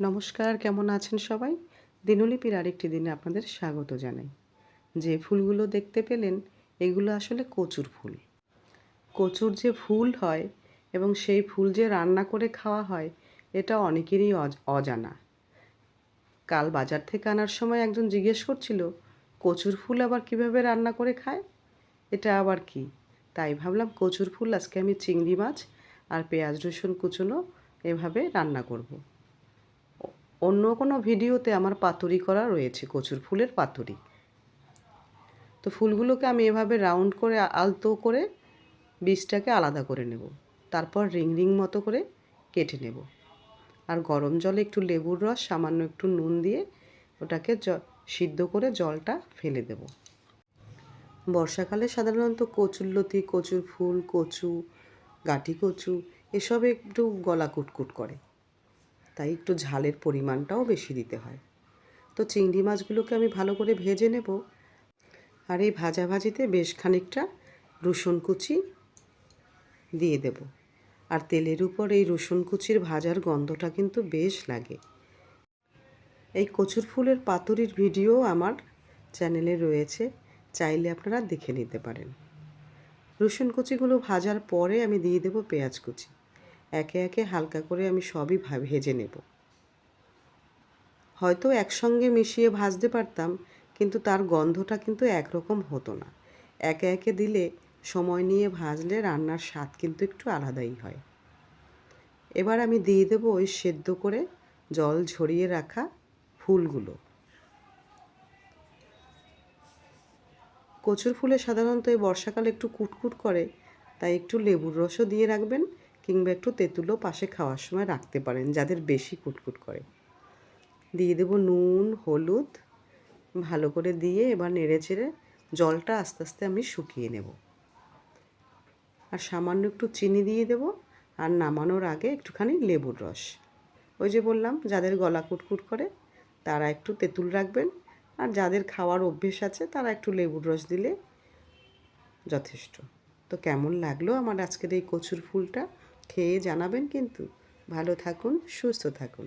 নমস্কার, কেমন আছেন সবাই? দিনলিপির আরেকটি দিনে আপনাদের স্বাগত জানাই। যে ফুলগুলো দেখতে পেলেন, এগুলো আসলে কচুর ফুল। কচুর যে ফুল হয় এবং সেই ফুল যে রান্না করে খাওয়া হয়, এটা অনেকেরই অজ- অজানা। কাল বাজার থেকে আনার সময় একজন জিজ্ঞেস করছিল, কচুর ফুল আবার কীভাবে রান্না করে খায়? এটা আবার কি? তাই ভাবলাম কচুর ফুল আজকে আমি চিংড়ি মাছ আর পেঁয়াজ রসুন কুচনো এভাবে রান্না করব। অন্য কোনো ভিডিওতে আমার পাতুরি করা রয়েছে, কচুর ফুলের পাতুরি। তো ফুলগুলোকে আমি এভাবে রাউন্ড করে, আলতো করে বীজটাকে আলাদা করে নেব। তারপর রিং রিং মতো করে কেটে নেব। আর গরম জলে একটু লেবুর রস, সামান্য একটু নুন দিয়ে ওটাকে জ, সিদ্ধ করে জলটা ফেলে দেব। বর্ষাকালে সাধারণত কচুরলতি কচুর ফুল, কচু, গাটি কচু, এসব একটু গলা কুটকুট করে। তাই একটু ঝালের পরিমাণটাও বেশি দিতে হয়। তো চিংড়ি মাছগুলোকে আমি ভালো করে ভেজে নেব। আর এই ভাজাভাজিতে বেশ খানিকটা রসুন কুচি দিয়ে দেব। আর তেলের উপর এই রসুন কুচির ভাজার গন্ধটা কিন্তু বেশ লাগে। এই কচুর ফুলের পাতুরির ভিডিও আমার চ্যানেলে রয়েছে, চাইলে আপনারা দেখে নিতে পারেন। রসুন কুচিগুলো ভাজার পরে আমি দিয়ে দেব পেঁয়াজ কুচি। একে একে হালকা করে আমি সবই ভেজে নেব। হয়তো একসঙ্গে মিশিয়ে ভাজতে পারতাম, কিন্তু তার গন্ধটা কিন্তু একরকম হতো না। একে একে দিলে সময় নিয়ে ভাজলে রান্নার স্বাদ কিন্তু একটু আলাদাই হয়। এবার আমি দিয়ে দেবো ওই সেদ্ধ করে জল ঝরিয়ে রাখা ফুলগুলো। কচুর ফুলে সাধারণত এই বর্ষাকালে একটু কুটকুট করে, তাই একটু লেবুর রসও দিয়ে রাখবেন কিংবা একটু তেঁতুলও পাশে খাওয়ার সময় রাখতে পারেন, যাদের বেশি কুটকুট করে। দিয়ে দেবো নুন, হলুদ, ভালো করে দিয়ে এবার নেড়ে চেড়ে জলটা আস্তে আস্তে আমি শুকিয়ে নেব। আর সামান্য একটু চিনি দিয়ে দেব, আর নামানোর আগে একটুখানি লেবুর রস। ওই যে বললাম, যাদের গলা কুটকুট করে, তারা একটু তেঁতুল রাখবেন, আর যাদের খাওয়ার অভ্যেস আছে, তারা একটু লেবুর রস দিলে যথেষ্ট। তো কেমন লাগল আমার আজকের এই কচুর ফুলটা? খেয়ে জানাবেন কিন্তু। ভালো থাকুন সুস্থ থাকুন।